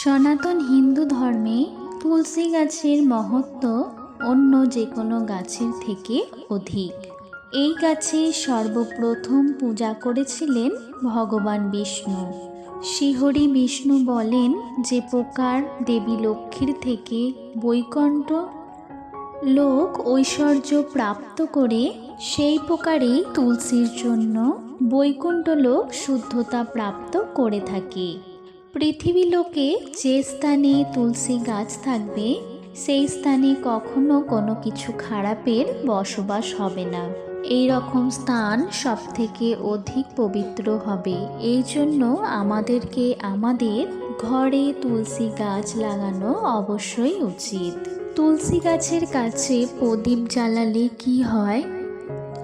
সনাতন হিন্দু ধর্মে তুলসী গাছের মহত্ব অন্য যে কোনো গাছের থেকে অধিক। এই গাছে সর্বপ্রথম পূজা করেছিলেন ভগবান বিষ্ণু। শ্রীহরি বিষ্ণু বলেন যে প্রকার দেবী লক্ষ্মীর থেকে বৈকণ্ঠ লোক ঐশ্বর্য প্রাপ্ত করে সেই প্রকারেই তুলসীর জন্য বৈকুণ্ঠ লোক শুদ্ধতা প্রাপ্ত করে থাকে। পৃথিবী লোকে যে স্থানে তুলসী গাছ থাকবে, সেই স্থানে কখনো কোনো কিছু খারাপের বসবাস হবে না। এই রকম স্থান সব থেকে অধিক পবিত্র হবে। এই জন্য আমাদেরকে আমাদের ঘরে তুলসী গাছ লাগানো অবশ্যই উচিত। তুলসী গাছের কাছে প্রদীপ জ্বালালে কি হয়?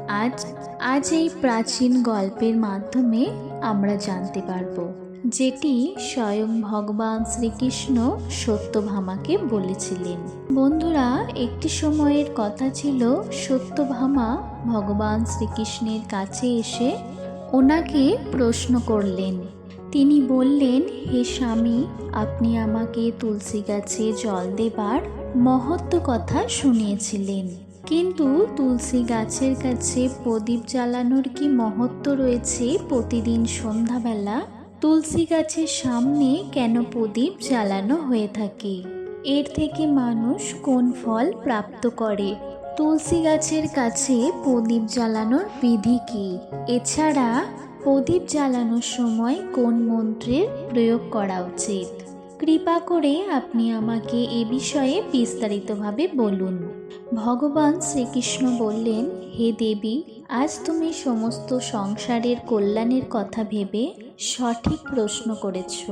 আজ আজ এই প্রাচীন গল্পের মাধ্যমে আমরা জানতে পারব। যেটি স্বয়ং ভগবান শ্রীকৃষ্ণ সত্যভামাকে বলেছিলেন। বন্ধুরা, একটি সময়ের কথা ছিল, সত্যভামা ভগবান শ্রীকৃষ্ণের কাছে এসে ওনাকে প্রশ্ন করলেন। তিনি বললেন, হে স্বামী, আপনি আমাকে তুলসী গাছে জল দেবার মহত্ব কথা শুনিয়েছিলেন। কিন্তু তুলসী গাছের কাছে প্রদীপ জ্বালানোর কি মহত্ব রয়েছে প্রতিদিন সন্ধ্যাবেলা? তুলসী গাছের সামনে কেন প্রদীপ জ্বালানো হয়ে থাকে? এর থেকে মানুষ কোন ফল প্রাপ্ত করে? তুলসী গাছের কাছে প্রদীপ জ্বালানোর বিধি কি? এছাড়া, প্রদীপ জ্বালানোর সময় কোন মন্ত্রের প্রয়োগ করা উচিত? কৃপা করে আপনি আমাকে এ বিষয়ে বিস্তারিতভাবে বলুন। ভগবান শ্রীকৃষ্ণ বললেন, হে দেবী, আজ তুমি সমস্ত সংসারের কল্যাণের কথা ভেবে সঠিক প্রশ্ন করেছ।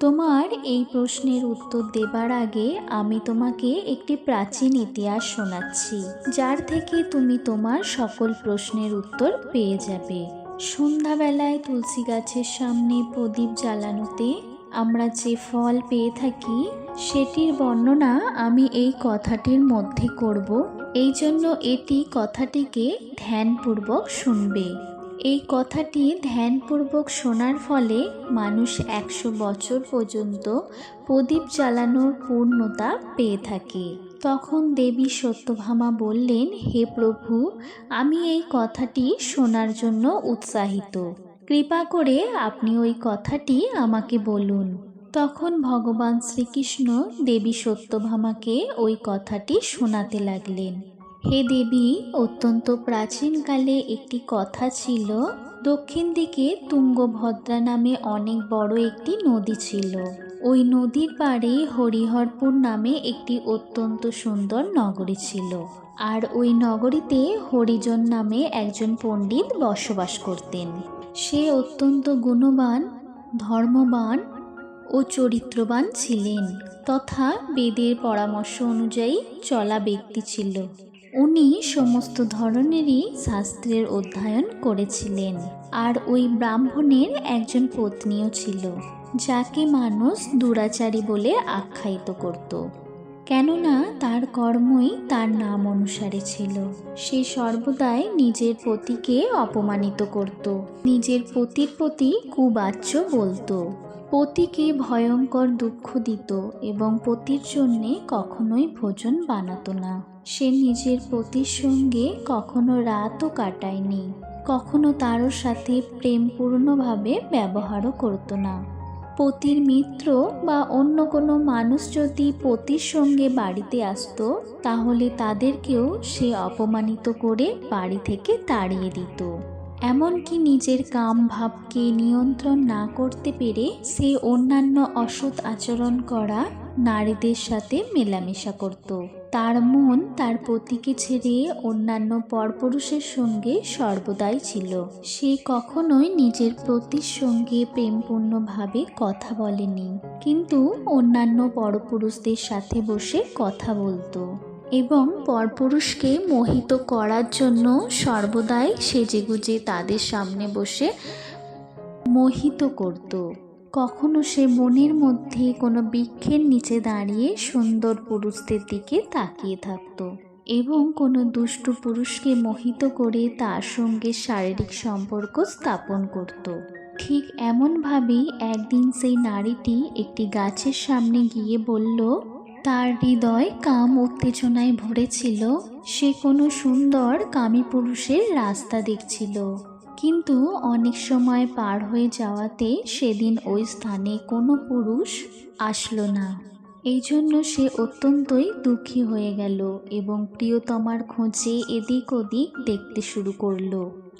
তোমার এই প্রশ্নের উত্তর দেবার আগে আমি তোমাকে একটি প্রাচীন ইতিহাস শোনাচ্ছি, যার থেকে তুমি তোমার সকল প্রশ্নের উত্তর পেয়ে যাবে। সন্ধ্যাবেলায় তুলসী গাছের সামনে প্রদীপ জ্বালানোতে আমরা যে ফল পেয়ে থাকি, সেটির বর্ণনা আমি এই কথাটির মধ্যে করব। এই জন্য এটি কথাটিকে ধ্যানপূর্বক শুনবে। এই কথাটি ধ্যানপূর্বক শোনার ফলে মানুষ একশো বছর পর্যন্ত প্রদীপ জ্বালানোর পূর্ণতা পেয়ে থাকে। তখন দেবী সত্যভামা বললেন, হে প্রভু, আমি এই কথাটি শোনার জন্য উৎসাহিত। কৃপা করে আপনি ওই কথাটি আমাকে বলুন। তখন ভগবান শ্রীকৃষ্ণ দেবী সত্যভামাকে ওই কথাটি শোনাতে লাগলেন। হে দেবী, অত্যন্ত প্রাচীনকালে একটি কথা ছিল, দক্ষিণ দিকে তুঙ্গভদ্রা নামে অনেক বড় একটি নদী ছিল। ওই নদীর পাড়ে হরিহরপুর নামে একটি অত্যন্ত সুন্দর নগরী ছিল। আর ওই নগরীতে হরিজন নামে একজন পণ্ডিত বসবাস করতেন। সে অত্যন্ত গুণবান, ধর্মবান ও চরিত্রবান ছিলেন। তথা বেদের পরামর্শ অনুযায়ী চলা ব্যক্তি ছিল। উনি সমস্ত ধরনেরই শাস্ত্রের অধ্যয়ন করেছিলেন। আর ওই ব্রাহ্মণের একজন পত্নীও ছিল, যাকে মানুষ দুরাচারী বলে আখ্যায়িত করত। কেননা তার কর্মই তার নাম অনুসারে ছিল। সে সর্বদাই নিজের পতিকে অপমানিত করত। নিজের পতির প্রতি কুবাচ্য বলতো। পতিকে ভয়ঙ্কর দুঃখ দিত এবং পতির জন্যে কখনোই ভোজন বানাতো না। সে নিজের পতির সঙ্গে কখনো রাতও কাটায়নি, কখনো তারও সাথে প্রেমপূর্ণভাবে ব্যবহারও করতো না। পতির মিত্র বা অন্য কোনো মানুষ যদি পতির সঙ্গে বাড়িতে আসতো, তাহলে তাদেরকেও সে অপমানিত করে বাড়ি থেকে তাড়িয়ে দিত। এমনকি নিজের কাম ভাবকে নিয়ন্ত্রণ না করতে পেরে সে অন্যান্য অসৎ আচরণ করা নারীদের সাথে মেলামেশা করত। তার মন তার পতিকে ছেড়ে অন্যান্য পরপুরুষের সঙ্গে সর্বদাই ছিল। সে কখনোই নিজের পতির সঙ্গে প্রেমপূর্ণভাবে কথা বলেনি। কিন্তু অন্যান্য পরপুরুষদের সাথে বসে কথা বলতো এবং পরপুরুষকে মোহিত করার জন্য সর্বদাই সেজেগুজে তাদের সামনে বসে মোহিত করত। কখনো সে মনের মধ্যে কোনো বৃক্ষের নিচে দাঁড়িয়ে সুন্দর পুরুষদের দিকে তাকিয়ে থাকত এবং কোনো দুষ্টু পুরুষকে মোহিত করে তার সঙ্গে শারীরিক সম্পর্ক স্থাপন করত। ঠিক এমনভাবেই একদিন সেই নারীটি একটি গাছের সামনে গিয়ে বলল, তার হৃদয় কাম উত্তেজনায় ভরেছিল সে কোনো সুন্দর কামী পুরুষের রাস্তা দেখছিল। কিন্তু অনেক সময় পার হয়ে যাওয়াতে সেদিন ওই স্থানে কোনো পুরুষ আসলো না। এই জন্য সে অত্যন্তই দুঃখী হয়ে গেল এবং প্রিয়তমার খোঁজে এদিক ওদিক দেখতে শুরু করল।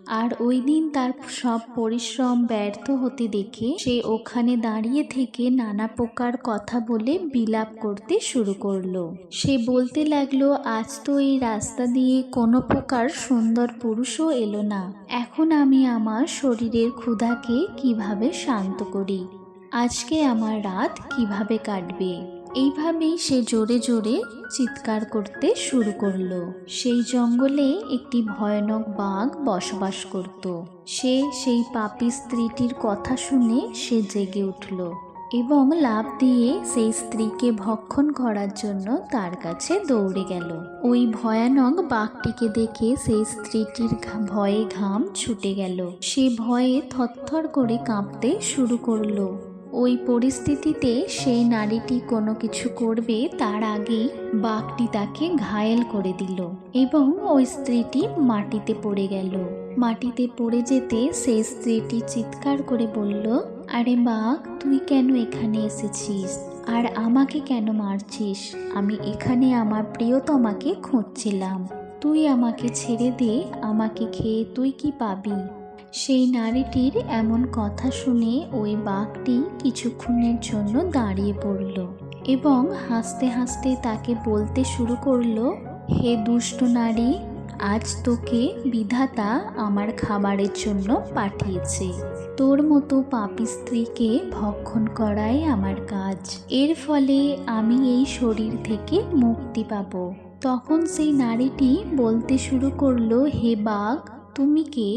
আর ওই দিন তার সব পরিশ্রম ব্যর্থ হতে দেখে সে ওখানে দাঁড়িয়ে থেকে নানা প্রকার কথা বলে বিলাপ করতে শুরু করল। সে বলতে লাগল, আজ তো এই রাস্তা দিয়ে কোনো প্রকার সুন্দর পুরুষও এলো না। এখন আমি আমার শরীরের ক্ষুধাকে কীভাবে শান্ত করি? আজকে আমার রাত কীভাবে কাটবে? এইভাবেই সে জোরে জোরে চিৎকার করতে শুরু করল। সেই জঙ্গলে একটি ভয়ানক বাঘ বসবাস করত। সে সেই পাপি স্ত্রীটির কথা শুনে সে জেগে উঠল এবং লাভ দিয়ে সেই স্ত্রীকে ভক্ষণ করার জন্য তার কাছে দৌড়ে গেল। ওই ভয়ানক বাঘটিকে দেখে সেই স্ত্রীটির ভয়ে ঘাম ছুটে গেল। সে ভয়ে থরথর করে কাঁপতে শুরু করল। ওই পরিস্থিতিতে সেই নারীটি কোনো কিছু করবে, তার আগেই বাঘটি তাকে ঘায়েল করে দিল এবং ওই স্ত্রীটি মাটিতে পড়ে গেল। মাটিতে পড়ে যেতে সেই স্ত্রীটি চিৎকার করে বলল, আরে বাঘ তুই কেন এখানে এসেছিস? আর আমাকে কেন মারছিস? আমি এখানে আমার প্রিয়তমাকে খুঁজছিলাম। তুই আমাকে ছেড়ে দে, আমাকে খেয়ে তুই কি পাবি? সেই নারীটির এমন কথা শুনে ওই বাঘটি কিছুক্ষণের জন্য দাঁড়িয়ে পড়ল এবং হাসতে হাসতে তাকে বলতে শুরু করল, হে দুষ্ট নারী, আজ তোকে বিধাতা আমার খাবারের জন্য পাঠিয়েছে। তোর মতো পাপী স্ত্রীকে ভক্ষণ করাই আমার কাজ। এর ফলে আমি এই শরীর থেকে মুক্তি পাব। তখন সেই নারীটি বলতে শুরু করল, হে বাঘ, তুমি কে?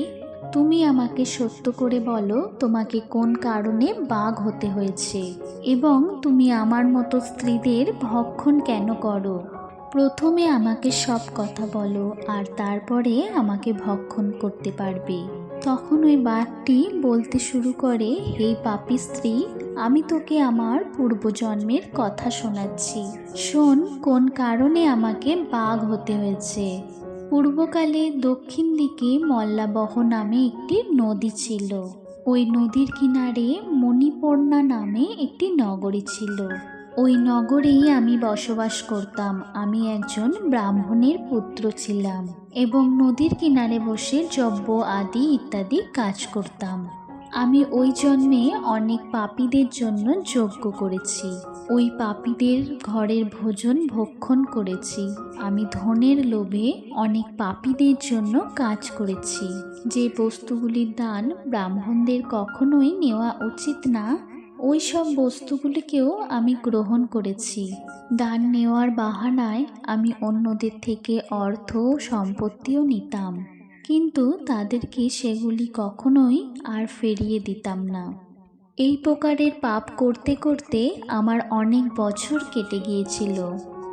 তুমি আমাকে সত্য করে বলো তোমাকে কোন কারণে বাঘ হতে হয়েছে। এবং তুমি আমার মতো স্ত্রীদের ভক্ষণ কেন করো? প্রথমে আমাকে সব কথা বলো, আর তারপরে আমাকে ভক্ষণ করতে পারবে। তখন ওই বাঘটি বলতে শুরু করে, হে পাপি স্ত্রী, আমি তোকে আমার পূর্বজন্মের কথা শোনাচ্ছি। শোন, কোন কারণে আমাকে বাঘ হতে হয়েছে? পূর্বকালে দক্ষিণ দিকে মল্লাবহ নামে একটি নদী ছিল। ওই নদীর কিনারে মণিপর্ণা নামে একটি নগরী ছিল। ওই নগরেই আমি বসবাস করতাম। আমি একজন ব্রাহ্মণের পুত্র ছিলাম এবং নদীর কিনারে বসে যজ্ঞ আদি ইত্যাদি কাজ করতাম। আমি ওই জন্মে অনেক পাপীদের জন্য যজ্ঞ করেছি। ওই পাপীদের ঘরের ভোজন ভক্ষণ করেছি। আমি ধনের লোভে অনেক পাপীদের জন্য কাজ করেছি। যে বস্তুগুলির দান ব্রাহ্মণদের কখনোই নেওয়া উচিত না, ওই সব বস্তুগুলিকেও আমি গ্রহণ করেছি। দান নেওয়ার বাহানায় আমি অন্যদের থেকে অর্থ সম্পত্তিও নিতাম। কিন্তু তাদেরকে সেগুলি কখনোই আর ফিরিয়ে দিতাম না। এই প্রকারের পাপ করতে করতে আমার অনেক বছর কেটে গিয়েছিল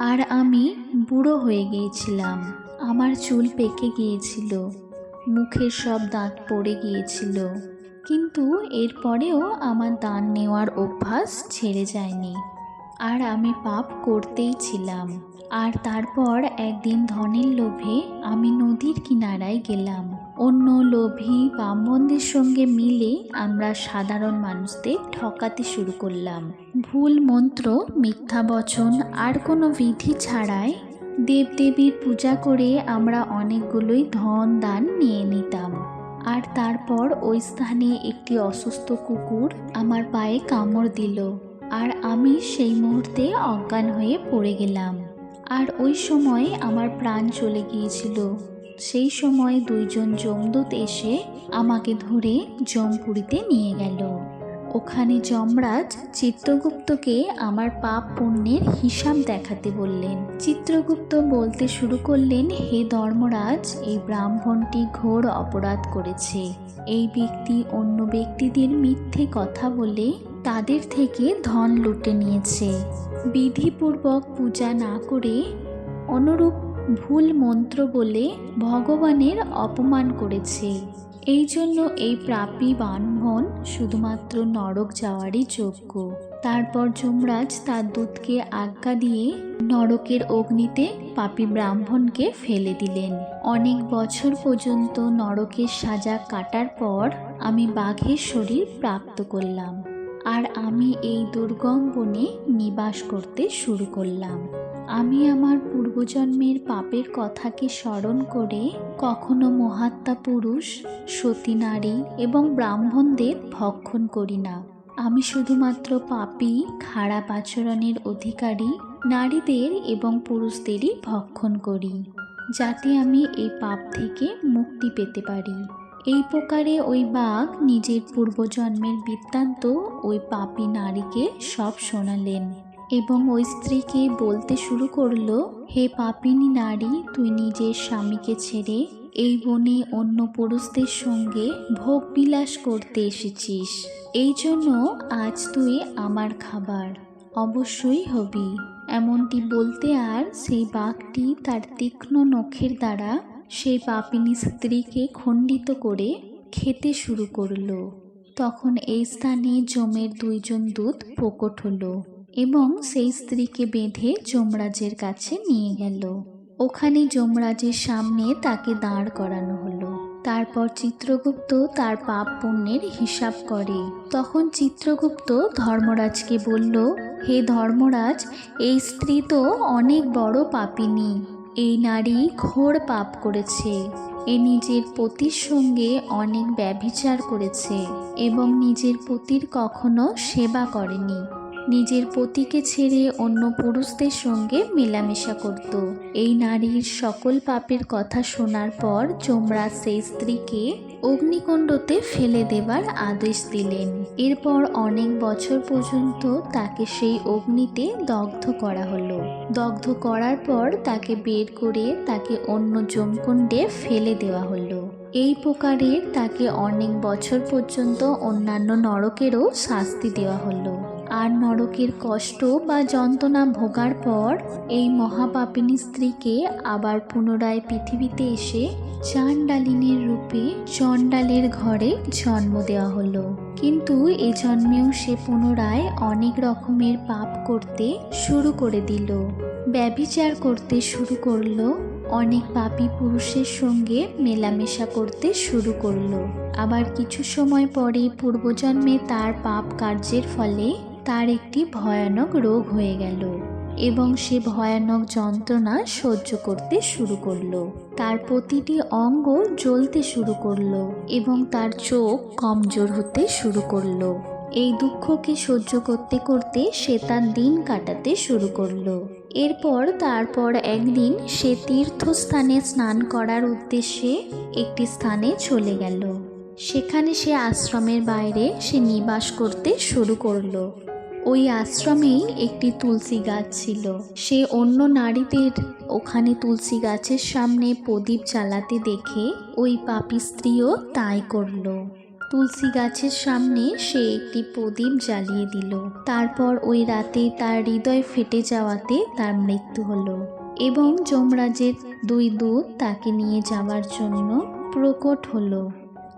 আর আমি বুড়ো হয়ে গিয়েছিলাম। আমার চুল পেকে গিয়েছিল, মুখের সব দাঁত পড়ে গিয়েছিল, কিন্তু এরপরেও আমার দান নেওয়ার অভ্যাস ছেড়ে যায়নি। আর আমি পাপ করতেই ছিলাম। আর তারপর একদিন ধনের লোভে আমি নদীর কিনারায় গেলাম। অন্য লোভী ব্রাহ্মণদের সঙ্গে মিলে আমরা সাধারণ মানুষদের ঠকাতে শুরু করলাম। ভুল মন্ত্র, মিথ্যা বচন আর কোনো বিধি ছাড়াই দেবদেবীর পূজা করে আমরা অনেকগুলোই ধন দান নিয়ে নিতাম। আর তারপর ওই স্থানে একটি অসুস্থ কুকুর আমার পায়ে কামড় দিল। আর আমি সেই মুহূর্তে অজ্ঞান হয়ে পড়ে গেলাম। আর ওই সময় আমার প্রাণ চলে গিয়েছিল। সেই সময় দুইজন যমদূত এসে আমাকে ধরে জমপুরিতে নিয়ে গেল। ওখানে যমরাজ চিত্রগুপ্তকে আমার পাপ পুণ্যের হিসাব দেখাতে বললেন। চিত্রগুপ্ত বলতে শুরু করলেন, হে ধর্মরাজ, এই ব্রাহ্মণটি ঘোর অপরাধ করেছে। এই ব্যক্তি অন্য ব্যক্তিদের মিথ্যে কথা বলে তাদের থেকে ধন লুটে নিয়েছে। বিধিপূর্বক পূজা না করে অনুরূপ ভুল মন্ত্র বলে ভগবানের অপমান করেছে। এই জন্য এই প্রাপী বানভন শুধুমাত্র নরক যাওয়ারই যোগ্য। তারপর যমরাজ তার দূতকে আজ্ঞা দিয়ে নরকের অগ্নিতে পাপী ব্রাহ্মণকে ফেলে দিলেন। অনেক বছর পর্যন্ত নরকের সাজা কাটার পর আমি বাঘের শরীর প্রাপ্ত করলাম। আর আমি এই দুর্গম বনে নিবাস করতে শুরু করলাম। আমি আমার পূর্বজন্মের পাপের কথাকে স্মরণ করে কখনো মহাত্মা পুরুষ, সতী নারী এবং ব্রাহ্মণদের ভক্ষণ করি না। আমি শুধুমাত্র পাপি, খারাপ আচরণের অধিকারী, নারীদের এবং পুরুষদেরই ভক্ষণ করি, যাতে আমি এই পাপ থেকে মুক্তি পেতে পারি। এই প্রকারে ওই বাঘ নিজের পূর্বজন্মের বৃত্তান্ত ওই পাপী নারীকে সব শোনালেন। এবং ওই স্ত্রীকে বলতে শুরু করল, হে পাপিনী নারী, তুই নিজের স্বামীকে ছেড়ে এই বনে অন্য পুরুষদের সঙ্গে ভোগ বিলাস করতে এসেছিস। এই জন্য আজ তুই আমার খাবার অবশ্যই হবি। এমনটি বলতে আর সেই বাঘটি তার তীক্ষ্ণ নখের দ্বারা সেই পাপিনী স্ত্রীকে খণ্ডিত করে খেতে শুরু করল। তখন এই স্থানে জমের দুইজন দূত প্রকট হলো। এবং সেই স্ত্রীকে বেঁধে যমরাজের কাছে নিয়ে গেল। ওখানে যমরাজের সামনে তাকে দাঁড় করানো হলো। তারপর চিত্রগুপ্ত তার পাপ পুণ্যের হিসাব করে। তখন চিত্রগুপ্ত ধর্মরাজকে বলল, হে ধর্মরাজ, এই স্ত্রী তো অনেক বড় পাপিনী। এই নারী ঘোর পাপ করেছে। এ নিজের পতির সঙ্গে অনেক ব্যভিচার করেছে এবং নিজের পতির কখনো সেবা করেনি। নিজের পতিকে ছেড়ে অন্য পুরুষদের সঙ্গে মেলামেশা করত। এই নারীর সকল পাপের কথা শোনার পর চোমরা সেই স্ত্রীকে অগ্নিকুণ্ডতে ফেলে দেবার আদেশ দিলেন। এরপর অনেক বছর পর্যন্ত তাকে সেই অগ্নিতে দগ্ধ করা হলো। দগ্ধ করার পর তাকে বের করে তাকে অন্য জমকুণ্ডে ফেলে দেওয়া হলো। এই প্রকারের তাকে অনেক বছর পর্যন্ত অন্যান্য নরকেরও শাস্তি দেওয়া হলো। আর নরকের কষ্ট বা যন্ত্রণা ভোগার পর এই মহাপাপিনী স্ত্রীকে আবার পুনরায় পৃথিবীতে এসে চাণ্ডালিনীর রূপে চণ্ডালের ঘরে জন্ম দেওয়া হলো। কিন্তু এ জন্মেও সে পুনরায় অনেক রকমের পাপ করতে শুরু করে দিল। ব্যভিচার করতে শুরু করল, অনেক পাপী পুরুষের সঙ্গে মেলামেশা করতে শুরু করল। আবার কিছু সময় পরে পূর্বজন্মে তার পাপ কার্যের ফলে তার একটি ভয়ানক রোগ হয়ে গেল এবং সে ভয়ানক যন্ত্রণা সহ্য করতে শুরু করল। তার প্রতিটি অঙ্গ জ্বলতে শুরু করল এবং তার চোখ কমজোর হতে শুরু করল। এই দুঃখকে সহ্য করতে করতে সে তার দিন কাটাতে শুরু করল। এরপর তারপর একদিন সে তীর্থস্থানে স্নান করার উদ্দেশ্যে একটি স্থানে চলে গেল। সেখানে সে আশ্রমের বাইরে সে নিবাস করতে শুরু করল। ওই আশ্রমেই একটি তুলসী গাছ ছিল। সে অন্য নারীদের ওখানে তুলসী গাছের সামনে প্রদীপ জ্বালাতে দেখে ওই পাপি স্ত্রীও তাই করল। তুলসী গাছের সামনে সে একটি প্রদীপ জ্বালিয়ে দিল। তারপর ওই রাতে তার হৃদয় ফেটে যাওয়াতে তার মৃত্যু হলো এবং যমরাজের দুই দূত তাকে নিয়ে যাওয়ার জন্য প্রকট হলো।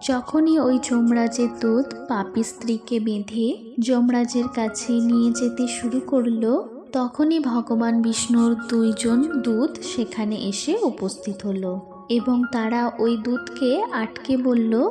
যখনই ওই যমরাজের দূত পাপি স্ত্রীকে বেঁধে যমরাজের কাছে নিয়ে যেতে শুরু করল, তখনই ভগবান বিষ্ণুর দুইজন দূত সেখানে এসে উপস্থিত হলো এবং তারা ওই দূতকে আটকে বলল,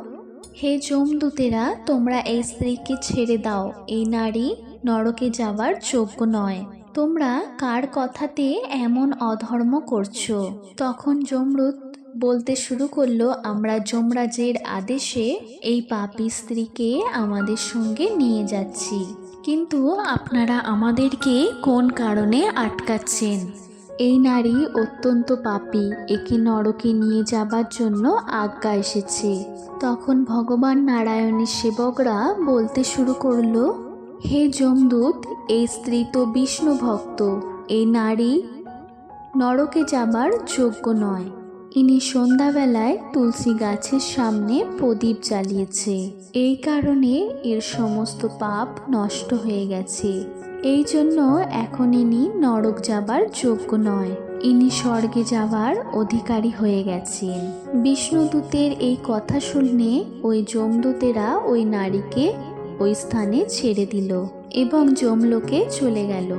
হে যমদূতেরা তোমরা এই স্ত্রীকে ছেড়ে দাও। এই নারী নরকে যাওয়ার যোগ্য নয়। তোমরা কার কথাতে এমন অধর্ম করছ? তখন যমরূত বলতে শুরু করল, আমরা যমরাজের আদেশে এই পাপী স্ত্রীকে আমাদের সঙ্গে নিয়ে যাচ্ছি। কিন্তু আপনারা আমাদেরকে কোন কারণে আটকাচ্ছেন? এই নারী অত্যন্ত পাপী, একে নরকে নিয়ে যাবার জন্য আজ্ঞা এসেছে। তখন ভগবান নারায়ণের সেবকরা বলতে শুরু করল, হে যমদূত, এই স্ত্রী তো বিষ্ণু ভক্ত এই নারী নরকে যাবার যোগ্য নয়। ইনি সন্ধ্যাবেলায় তুলসী গাছের সামনে প্রদীপ জ্বালিয়েছে। এই কারণে এর সমস্ত পাপ নষ্ট হয়ে গেছে। এই জন্য এখন ইনি নরক যাবার যোগ্য নয়। ইনি স্বর্গে যাওয়ার অধিকারী হয়ে গেছেন। বিষ্ণুদূতের এই কথা শুনে ওই যমদূতেরা ওই নারীকে ওই স্থানে ছেড়ে দিল এবং যমলোকে চলে গেল।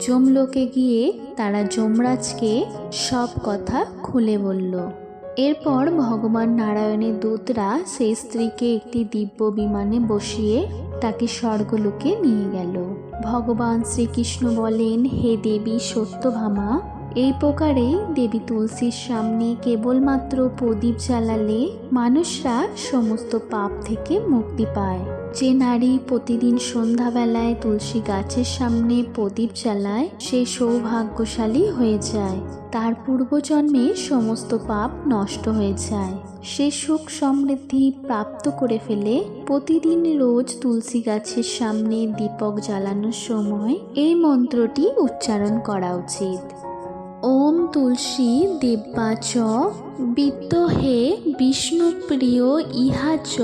যমলোকে গিয়ে তারা যমরাজকে সব কথা খুলে বলল। এরপর ভগবান নারায়ণের দূতরা সেই স্ত্রীকে একটি দিব্য বিমানে বসিয়ে তাকে স্বর্গলোকে নিয়ে গেল। ভগবান শ্রীকৃষ্ণ বলেন, হে দেবী সত্যভামা এই প্রকারে দেবী তুলসীর সামনে কেবলমাত্র প্রদীপ জ্বালালে মানুষরা সমস্ত পাপ থেকে মুক্তি পায়। যে নারী প্রতিদিন সন্ধ্যাবেলায় তুলসী গাছের সামনে প্রদীপ জ্বালায়, সে সৌভাগ্যশালী হয়ে যায়। তার পূর্বজন্মে সমস্ত পাপ নষ্ট হয়ে যায়। সে সুখ সমৃদ্ধি প্রাপ্ত করে ফেলে প্রতিদিন রোজ তুলসী গাছের সামনে দীপক জ্বালানোর সময় এই মন্ত্রটি উচ্চারণ করা উচিত। ওম তুলসী দেব্যা চ বিদ্যহে বিষ্ণুপ্রিয় ইহা চ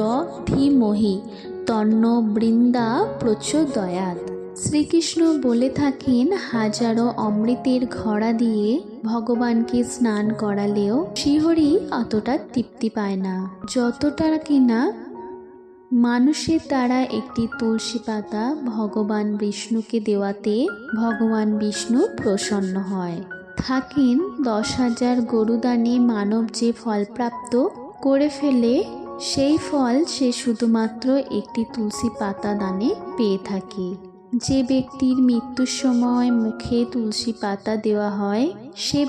ধীমহি, তন্ন বৃন্দা প্রচোদয়াত শ্রীকৃষ্ণ বলে থাকেন, হাজারো অমৃতের ঘড়া দিয়ে ভগবানকে স্নান করালেও শিহরি অতটা তৃপ্তি পায় না। যতটা কিনা মানুষের দ্বারা একটি তুলসী পাতা ভগবান বিষ্ণুকে দেওয়াতে ভগবান বিষ্ণু প্রসন্ন হয়। থাকেন, দশ হাজার গরুদানে মানব যে ফলপ্রাপ্ত করে ফেলে, সেই ফল সে শুধুমাত্র একটি তুলসী পাতা দানে পেয়ে থাকে। যে ব্যক্তির মৃত্যুর সময় মুখে তুলসী পাতা দেওয়া হয়, সে